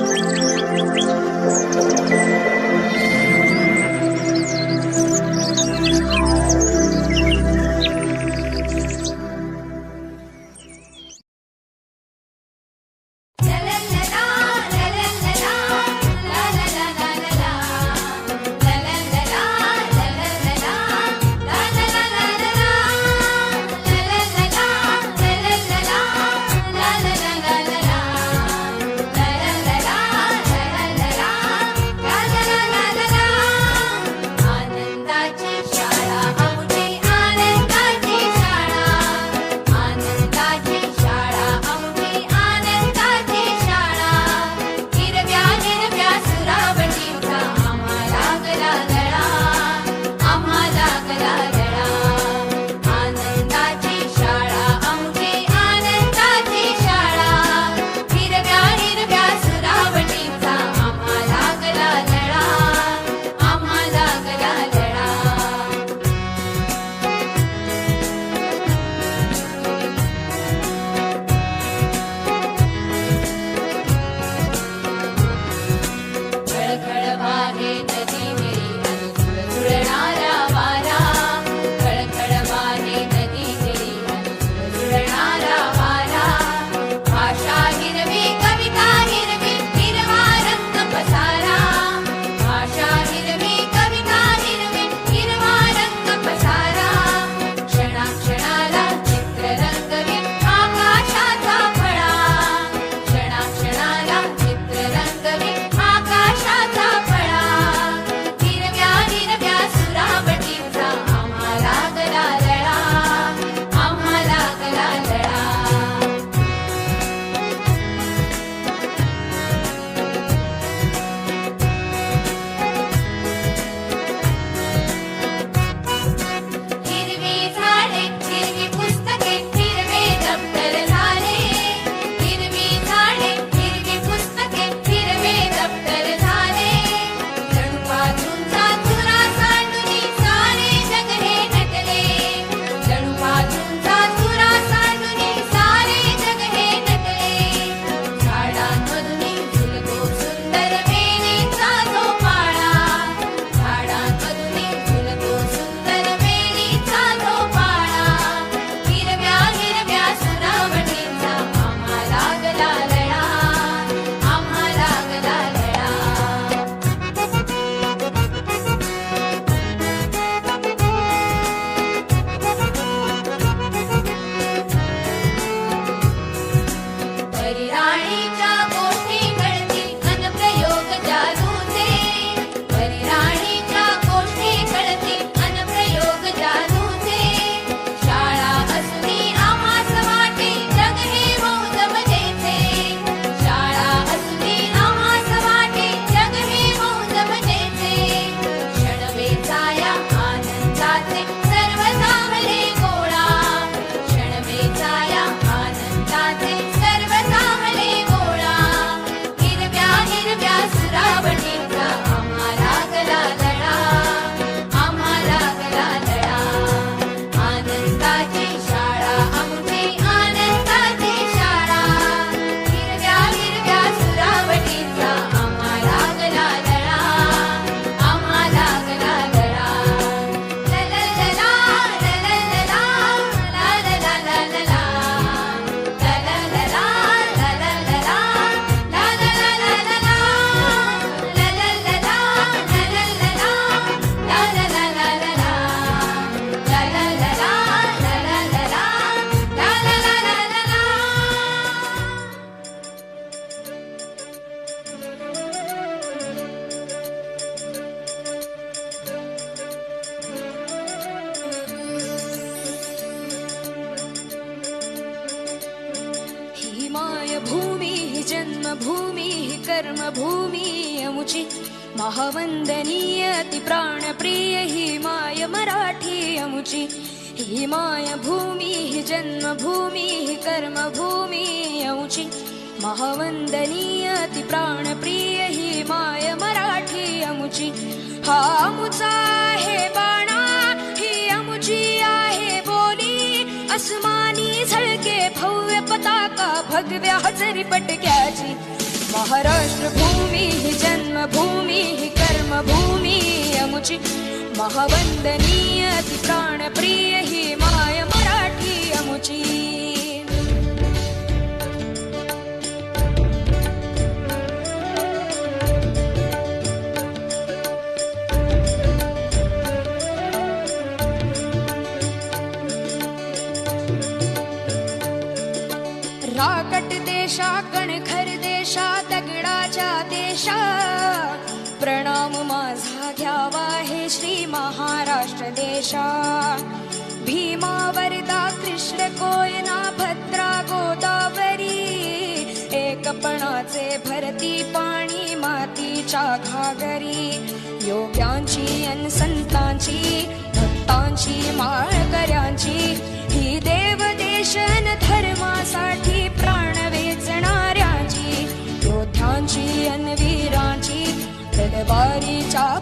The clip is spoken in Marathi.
Thank you. कर्मभूमी अमुची महावंदनीय ती प्राणप्रिय हि माय मराठी अमुची ही माय भूमिः जन्मभूमिः जन्मभूमी ही कर्मभूमी अमुची महावंदनीय ती प्राणप्रिय हि माय मराठी अमुची हा अमुचा आहे बाणा ही अमुची आहे बोली। अस्मानी झळके भव्य पताका भगव्या हजरी पटक्याची। महाराष्ट्र भूमी ही जन्मभूमी कर्मभूमी अमुची महावंदनीय ती प्राणप्रिय ही माय मराठी अमुची। राकट देशा कणखर देशा श्री महाराष्ट्र देशा भीमा वरदा कृष्ण कोयना भद्रा गोदावरी एकपणाचे भरती पाणी मातीच्या घागरी. योग्यांची अन संतांची भक्तांची माळकऱ्यांची. ही देव देशन धर्मासाठी प्राण वेचणाऱ्यांची. योद्ध्यांची अन वीरांची तलवारीच्या